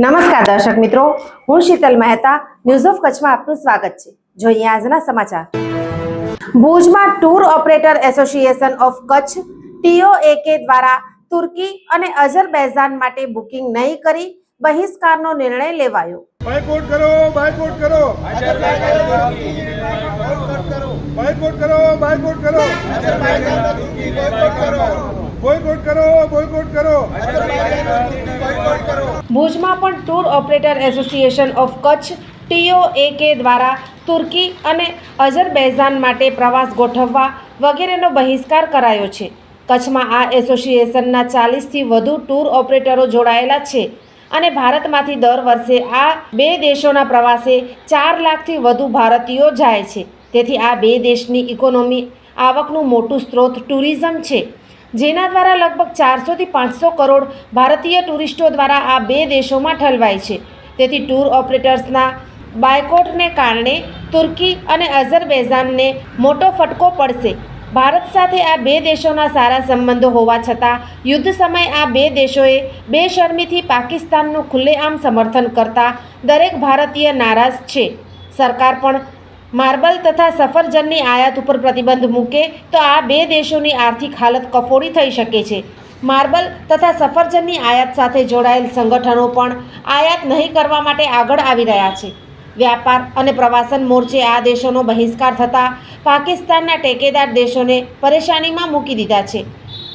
નમસ્કાર દર્શક મિત્રો, હું શીતલ મહેતા ન્યૂઝ ઓફ કચ્છમાં આપનું સ્વાગત છે. જોઈએ આજના સમાચાર. ભુજમાં tour operator association of Kutch TOAK દ્વારા તુર્કી અને અઝરબૈઝાન માટે બુકિંગ નહીં કરી, બહિષ્કારનો નિર્ણય લેવાયો. બાયકોટ કરો બાયકોટ કરો. બાયકોટ કરો બાયકોટ કરો. બોયકોટ કરો બોયકોટ કરો. ભુજમાં પણ tour operator association of Kutch, TOAK દ્વારા તુર્કી અને અઝરબૈઝાન માટે પ્રવાસ ગોઠવવા વગેરેનો બહિષ્કાર કરાયો છે. કચ્છમાં આ એસોસિએશનના ચાલીસથી વધુ ટૂર ઓપરેટરો જોડાયેલા છે અને ભારતમાંથી દર વર્ષે આ બે દેશોના પ્રવાસે ચાર લાખથી વધુ ભારતીયો જાય છે. તેથી આ બે દેશની ઇકોનોમી આવકનું મોટું સ્ત્રોત ટુરિઝમ છે. જેના દ્વારા લગભગ ચારસોથી પાંચસો કરોડ ભારતીય ટુરિસ્ટો દ્વારા આ બે દેશોમાં ઠલવાય છે. તેથી ટૂર ઓપરેટર્સના બાયકોટને કારણે તુર્કી અને અઝરબૈજાનને મોટો ફટકો પડશે. ભારત સાથે આ બે દેશોના સારા સંબંધો હોવા છતાં, યુદ્ધ સમયે આ બે દેશોએ બેશરમીથી પાકિસ્તાનનું ખુલ્લેઆમ સમર્થન કરતા દરેક ભારતીય નારાજ છે. સરકાર પણ માર્બલ તથા સફરજનની આયાત ઉપર પ્રતિબંધ મૂકે તો આ બે દેશોની આર્થિક હાલત કફોડી થઈ શકે છે. માર્બલ તથા સફરજનની આયાત સાથે જોડાયેલ સંગઠનો પણ આયાત નહીં કરવા માટે આગળ આવી રહ્યા છે. વ્યાપાર અને પ્રવાસન મોરચે આ દેશોનો બહિષ્કાર થતાં પાકિસ્તાનના ટેકેદાર દેશોને પરેશાનીમાં મૂકી દીધા છે.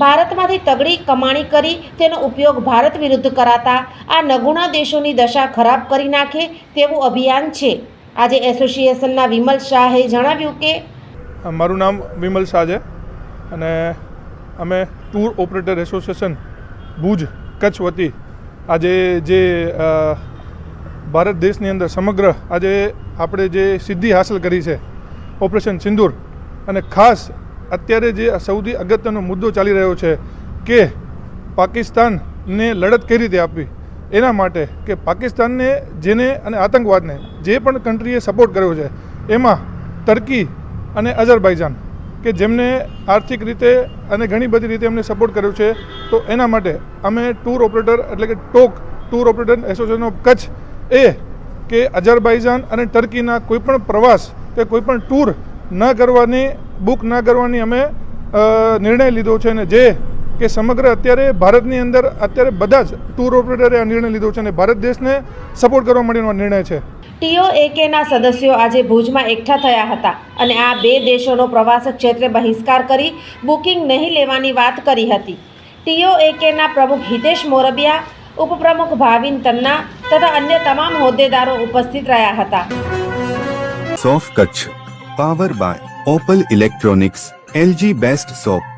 ભારતમાંથી તગડી કમાણી કરી તેનો ઉપયોગ ભારત વિરુદ્ધ કરાતા આ નગુણા દેશોની દશા ખરાબ કરી નાખે તેવું અભિયાન છે. આજે એસોસિએશનના વિમલ શાહે જણાવ્યું કે મારું નામ વિમલ શાહ છે અને અમે tour operator association Bhuj Kutch વતી આજે જે ભારત દેશની અંદર સમગ્ર આજે આપણે જે સિદ્ધિ હાંસલ કરી છે, ઓપરેશન સિંદૂર, અને ખાસ અત્યારે જે સૌથી અગત્યનો મુદ્દો ચાલી રહ્યો છે કે પાકિસ્તાનને લડત કઈ રીતે આપવી? એના માટે કે પાકિસ્તાનને જેને અને આતંકવાદને જે પણ કન્ટ્રીએ સપોર્ટ કર્યો છે, એમાં ટર્કી અને અઝરબાઈજાન કે જેમને આર્થિક રીતે અને ઘણી બધી રીતે એમને સપોર્ટ કર્યો છે, તો એના માટે અમે ટૂર ઓપરેટર એટલે કે TOAK tour operator association of Kutch એ કે અઝરબાઈજાન અને ટર્કીના કોઈપણ પ્રવાસ કે કોઈપણ ટૂર ન કરવાની બુક ન કરવાની અમે નિર્ણય લીધો છે અને જે કે સમગ્ર અત્યારે ભારતની અંદર અત્યારે બધા જ ટૂર ઓપરેટરે આ નિર્ણય લીધો છે અને ભારત દેશને સપોર્ટ કરવા માટેનો નિર્ણય છે. ટીઓએકેના સદસ્યો આજે ભુજમાં એકઠા થયા હતા અને આ બે દેશોનો પ્રવાસ ક્ષેત્રે બહિષ્કાર કરી બુકિંગ નહીં લેવાની વાત કરી હતી. ટીઓએકેના પ્રમુખ હિતેશ મોરબિયા ઉપપ્રમુખ ભાવિન તન્ના તથા અન્ય તમામ હોદ્દેદારો ઉપસ્થિત રહ્યા હતા. સોફ Kutch power by Opal electronics LG best shop